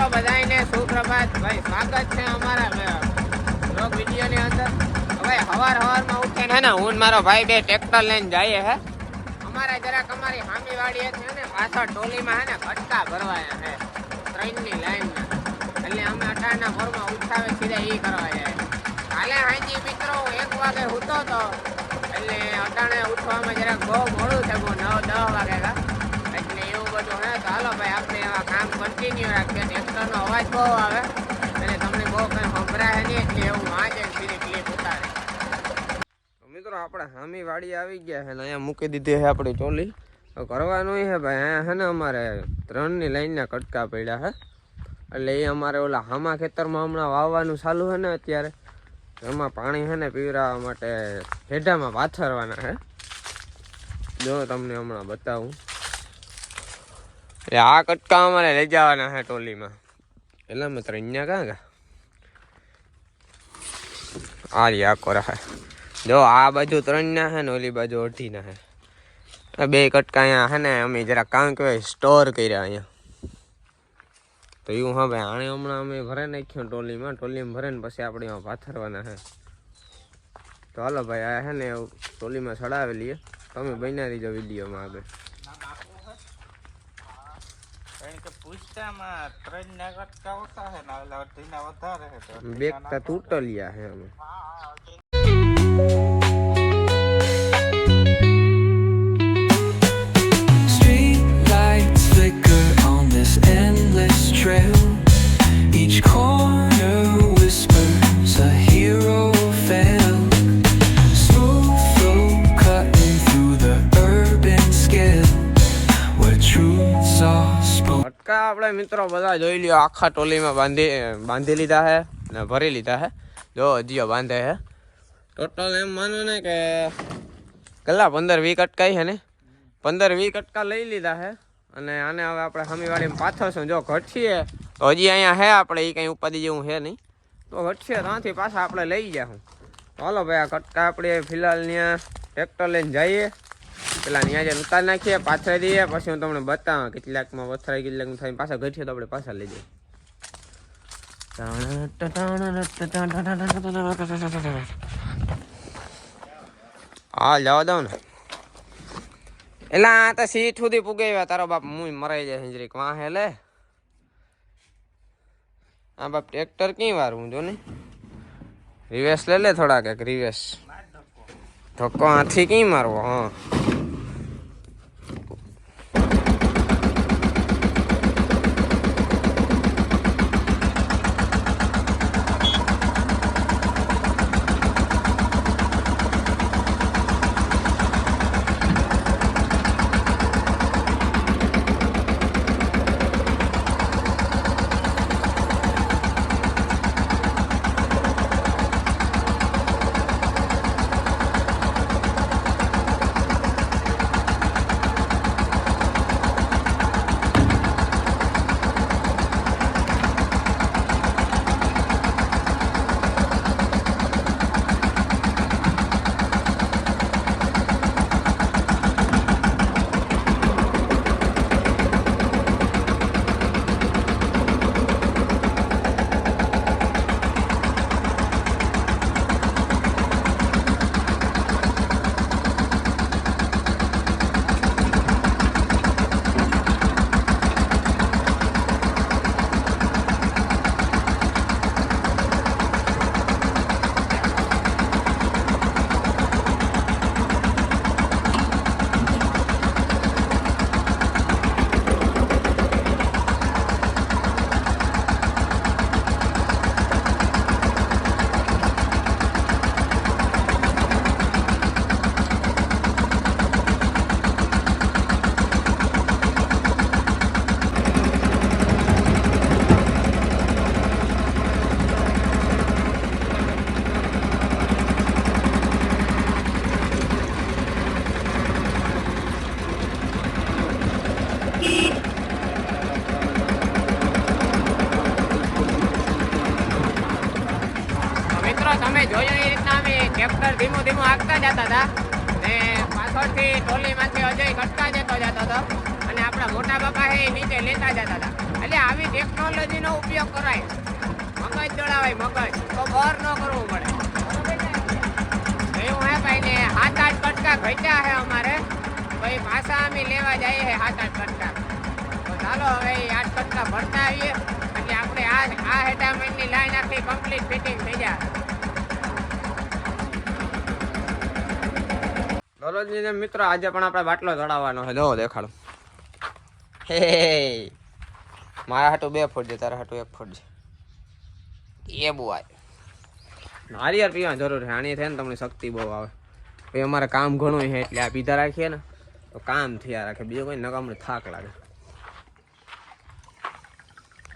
મિત્રો બધાને સુપ્રભાત. ભાઈ, સ્વાગત છે અમારા બ્લોગ વિડીયોની અંદર. હવે હવાર હવારમાં ઉઠીને હે ને હું મારો ભાઈ બે ટ્રેક્ટર લઈને જઈએ હે. અમારે જરાક અમારી હામી વાડી છે ને પાછળ ટોલીમાં હે ને કટકા ભરવાયા હે ટ્રેનની લાઈનમાં એટલે અમે અટાણના ભોરમાં ઉઠાવે સીધા ઈ કરવા જાય કાલે હાજી મિત્રો, એક વાગે ઉઠો તો. એટલે અટાણે ઉઠવામાં જરાક બહુ મોડું થયું, નવ દસ વાગે કા હાલો ભાઈ, આપણે એવા કામ કન્ટિન્યુ રાખીએ. ટ્રેક્ટરનો અવાજ બહુ આવે. એટલે તમને બહુ કંઈ સંભળાય નહીં એટલે એવું વાંચે સીધી ક્લિપ ઉતારે. મિત્રો, આપણે હામી વાડી આવી ગયા છે ને અહીંયા મૂકી દીધી છે આપણી ટોલી. કરવાનું છે ભાઈ, અહીંયા છે ને અમારે ત્રણની લાઈનના કટકા પડ્યા છે. એટલે એ અમારે ઓલા હામા ખેતરમાં હમણાં વાવવાનું ચાલુ છે ને અત્યારે. એમાં પાણી છે ને પીવડાવવા માટે ભેઢામાં પાથરવાના છે. જો તમને હમણાં બતાવું. એટલે આ કટકા અમારે લઈ જવાના છે ટોલીમાં. એટલે અમે ત્રણ્યા કાં કા આ રી આ કોરા છે. જો આ બાજુ ત્રણના છે ને ઓલી બાજુ અઢીના છે. બે કટકા અહીંયા છે ને, અમે જરા કાં કહેવાય, સ્ટોર કર્યા અહીંયા. તો એવું હા ભાઈ, આણે હમણાં અમે ભરે નાખ્યો ટોલીમાં ટોલીમાં ભરે ને પછી આપણે એમાં પાથરવાના છે. તો હાલો ભાઈ, આ છે ને, ટોલીમાં ચડાવી લઈએ. તમે બનાવી રહીજો વિડીયોમાં આગળ. કારણ ત્રણ ના કટકા ઓછા છે ને ઓલા અઢીના વધારે છે તો તૂટલિયા છે અમે Street lights flicker on this endless trail. Each corner આપણે મિત્રો બધા જોઈ લ્યો, આખા ટોલીમાં બાંધી બાંધી લીધા છે ને ભરી લીધા છે. જો હજીઓ બાંધે છે. ટોટલ એમ માનો ને કે કલા પંદર વી કટકાઈ છે ને. પંદર વી કટકા લઈ લીધા છે અને આને હવે આપણે હમીવાડીમાં પાથરશું જો ઘટશીએ તો હજી અહીંયા છે આપણે એ કંઈ ઉપાધિ જેવું છે નહીં. તો ઘટશે, ત્યાંથી પાછા આપણે લઈ જાઉં ચાલો ભાઈ, આ કટકા આપણે ફિલહાલ ત્યાં ટ્રેક્ટર લઈને જઈએ. પેલા ત્યાં જઈને ઉતાર નાખીએ, પાછળ દઈએ પછી હું તમને બતાવું કેટલાકમાં વથરાઈ કેટલાક થઈને પાછા ઘટશે તો આપણે પાછા લઈ જઈએ. હા, જવા દઉં ને. એટલે આ તો સીટ સુધી પુગાવ્યા, તારો બાપ મુય મરાઈ જાય હિંજરીક વાં હે લે. આ બાપ ટ્રેક્ટર કઈ વારવું જો ને. રિવેસ લે લે થોડા કંઈક રિવેસ ધક્કો હાથી કઈ મારવો, હા. જતા હતા. ને પાછળથી ટોલીમાંથી અજય ઘટતા જતો જતો હતો. અને આપણા મોટા બાપા એ નીચે લેતા જતા હતા. એટલે આવી ટેકનોલોજીનો ઉપયોગ કરાય. મગજ દોડાવાય મગજ. તો બહાર ન કરવું પડે. એવું હે ભાઈ ને હાથ આઠ કટકા ઘટ્યા હે અમારે. ભાઈ પાછા અમે લેવા જઈએ હે હાથ આઠ કટકા. તો ચાલો હવે આઠ કટકા ભરતા આવીએ. એટલે આપણે આ આ હેટામેન્ટની લાઈન આખી કમ્પ્લીટ ફિટિંગ થઈ જાય. દરરોજની મિત્રો આજે પણ આપણે બાટલો ચડાવવાનો છે. જો, દેખાડો. હે મારા હાટું બે ફૂટ છે, તારા હાટું એક ફૂટ છે. એ બહુ આવે નારિયેળ પીવા જરૂર છે. આની ને તમને શક્તિ બહુ આવે. ભાઈ, અમારે કામ ઘણું છે એટલે આ પીધા રાખીએ ને, તો કામ થયા રાખે. બીજું કોઈ નકામનું થાક લાગે.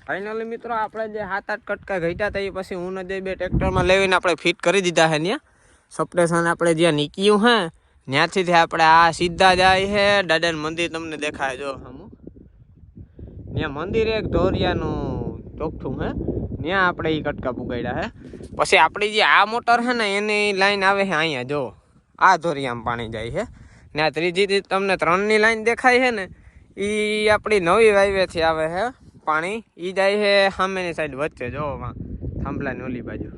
ફાઇનલી મિત્રો, આપણે જે સાત આઠ કટકા ઘટ્યા હતા, એ પછી હું ને જે બે ટ્રેક્ટરમાં લેવીને આપણે ફિટ કરી દીધા છે ત્યાં સપ્રેશન આપણે જ્યાં નીકળ્યું હે ત્યાંથી આપણે આ સીધા જાય છે. દાદાનું મંદિર તમને દેખાય, જો. હમું ત્યાં મંદિર એક ઢોરિયાનું ચોખ્ઠું હે. ત્યાં આપણે એ કટકા પુગાડ્યા હે. પછી આપણી જે આ મોટર છે ને, એની લાઈન આવે છે અહીંયા, જો. આ ધોરિયામાં પાણી જાય છે ને આ ત્રીજી તમને ત્રણની લાઈન દેખાય છે ને એ આપણી નવી વાઈવેથી આવે છે પાણી. એ જાય છે સામેની સાઈડ વચ્ચે, જો થાંભલાની ઓલી બાજુ.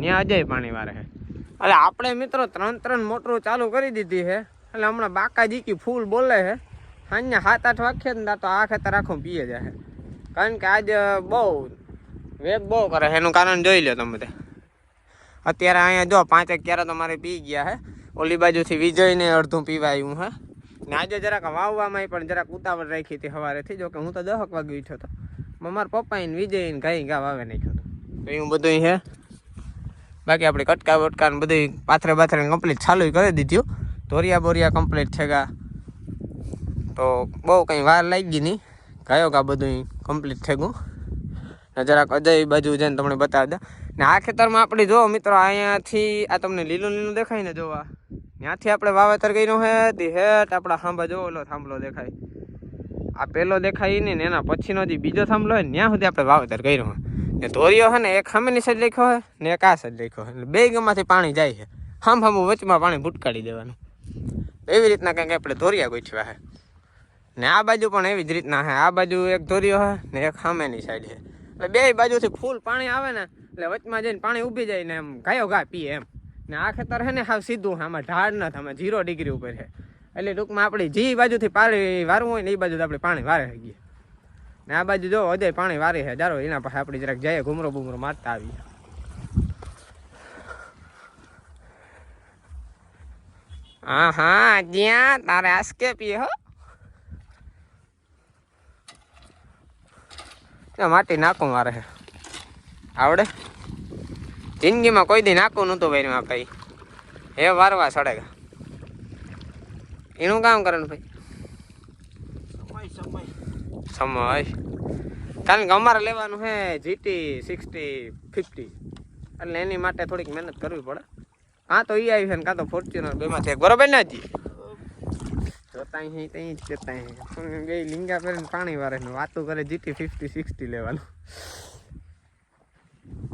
ત્યાં અજય પાણી વારે છે એટલે આપણે મિત્રો ત્રણ ત્રણ મોટરો ચાલુ કરી દીધી છે. એટલે હમણાં બાકાજી કી ફૂલ બોલે છે. સાંજના સાત આઠ વાગ્યે ને તો આ ખેતર આખું પીએ જાય કારણ કે આજ બહુ વેગ બહુ કરે છે. એનું કારણ જોઈ લો તમે અત્યારે અહીંયા જો પાંચેક ક્યારે તો મારે પી ગયા હે ઓલી બાજુથી વિજયને અડધું પીવાયું હે ને આજે જરાક વાવવામાં પણ જરાક ઉતાવળ રાખી હતી સવારેથી જો કે હું તો દહક વાગે ઉઠ્યો હતો મારા પપ્પાએ ને વિજય ને ગાઈ ગા વાવે નાખ્યો હતો. તો એવું બધું હે બાકી આપણે કટકા વટકા ને બધી પાથરે બાથરે કમ્પ્લીટ ચાલુ કરી દીધું ધોરિયા બોરિયા કમ્પ્લીટ છે ગા. તો બહુ કંઈ વાર લાગી નહીં ગયો ગા બધું કમ્પ્લીટ થઈ ગયું. ને જરાક અજય બાજુ જઈને તમને બતાવી દે. ને આ ખેતરમાં આપણે જો મિત્રો અહીંયાથી, આ તમને લીલું લીલું દેખાય ને જોવા? ત્યાંથી આપણે વાવેતર કર્યું હે, તે હેઠ આપણા ખાંભા જો ઓલો થાંભલો દેખાય. આ પેલો દેખાય નહીં ને એના પછીનો જે બીજો થાંભલો હોય ને, ત્યાં સુધી આપણે વાવેતર કર્યું ને ધોરિયો છે ને, એક સામેની સાઈડ લખ્યો હોય ને એક આ સાઈડ લખ્યો એટલે બે ગમાંથી પાણી જાય છે. હામ હામ વચમાં પાણી ભૂટકાળી દેવાનું. એવી રીતના કંઈક આપણે ધોરિયા ગોઠવ્યા છે ને આ બાજુ પણ એવી જ રીતના છે આ બાજુ એક ધોરિયો છે ને એક સામેની સાઈડ છે એટલે બે બાજુથી ફૂલ પાણી આવે ને, એટલે વચમાં જઈને પાણી ઊભી જાય ને એમ ગાયો ગા પીએ એમ. ને આ ખેતર છે ને, હાવ સીધું આમાં ઢાળ નથી થાય ઝીરો ડિગ્રી ઉપર છે એટલે ટૂંકમાં આપણી જે બાજુથી પાણી વારવું હોય ને, એ બાજુ આપણે પાણી વારે શકીએ ને આ બાજુ જો અજય પાણી વારી છે. ચાલો એના પાસે આપણે જરાક જઈએ, ઘૂમરો બુમરો મારતા આવીએ. હા હા જ્યાં તારે આસકે પીએ હો માટી નાખું મારે આવડે? જિંદગીમાં કોઈ દી નાખું નહોતું ભાઈ આપણે હે, વારવા સડેગા. એનું કામ કરે ભાઈ. સમય કારણ કે અમારે લેવાનું છે જીટી સિક્સટી ફિફ્ટી એટલે એની માટે થોડીક મહેનત કરવી પડે. હા, તો ઈ આવી છે ને કાં તો ફોર્ચ્યુનર બેમાં છે. બરોબર ને જી ત્યાં જ જતા લીંગા કરીને પાણી વારે કરે જીટી ફિફ્ટી સિક્સટી લેવાનું.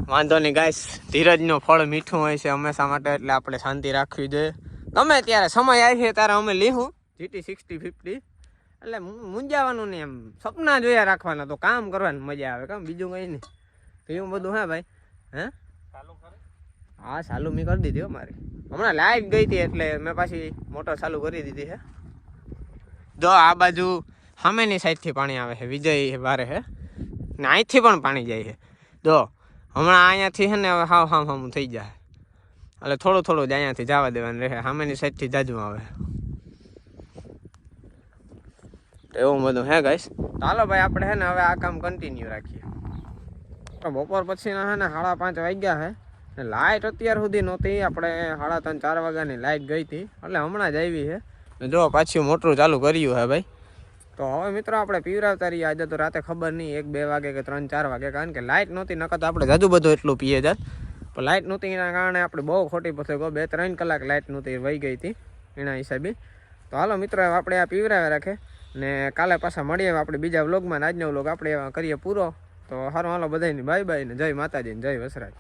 વાંધો નહીં ગાઈસ, ધીરજનો ફળ મીઠું હોય છે હંમેશા માટે, એટલે આપણે શાંતિ રાખવી જોઈએ. ગમે ત્યારે સમય આવી ત્યારે અમે લીધું જીટી સિક્સટી ફિફ્ટી એટલે મુંજાવાનું મૂંઝાવાનું નહીં એમ સપના જોયા રાખવાના તો કામ કરવાની મજા આવે કામ બીજું કંઈ નહીં. તો એવું બધું હા ભાઈ? હે? ચાલુ હા ચાલુ મેં કરી દીધી હો મારી. હમણાં લાઈટ ગઈ હતી એટલે મેં પાછી મોટર ચાલુ કરી દીધી છે જો આ બાજુ સામેની સાઈડથી પાણી આવે છે વિજય વારે છે ને અહીંથી પણ પાણી જાય છે જો હમણાં અહીંયાથી છે ને હવે હાવ હામ હામ થઈ જાય. એટલે થોડું થોડું જ અહીંયાથી જવા દેવાનું રહે સામેની સાઈડથી જાજુ આવે તો એવું બધું હે ગાઈસ ચાલો ભાઈ આપણે હે ને હવે આ કામ કન્ટિન્યુ રાખીએ. બપોર પછીના હે ને સાડા પાંચ વાગ્યા છે લાઇટ અત્યાર સુધી નહોતી આપણે સાડા ત્રણ ચાર વાગ્યાની લાઇટ ગઈ હતી. એટલે હમણાં જ આવી છે જો પાછું મોટરું ચાલુ કર્યું હે ભાઈ. તો હવે મિત્રો આપણે પીવરાવતા રહીએ આજે તો રાતે ખબર નહીં એક બે વાગે કે ત્રણ ચાર વાગે કારણ કે લાઇટ નહોતી નકર તો આપણે જાજુ બધું એટલું પીએ જાત. પણ લાઇટ નહોતી એના કારણે આપણે બહુ ખોટી પછી ગયો બે ત્રણ કલાક લાઇટ નહોતી વહી ગઈ હતી એના હિસાબે. તો હાલો મિત્રો આપણે આ પીવરાવે રાખે. ને કાલે પાછા મળીએ આપણે બીજા વ્લોગમાં આજનો વ્લોગ આપણે કરીએ પૂરો. તો હારો, હાલો બધાની બાય બાય ને જય માતાજી જય વસરાજ.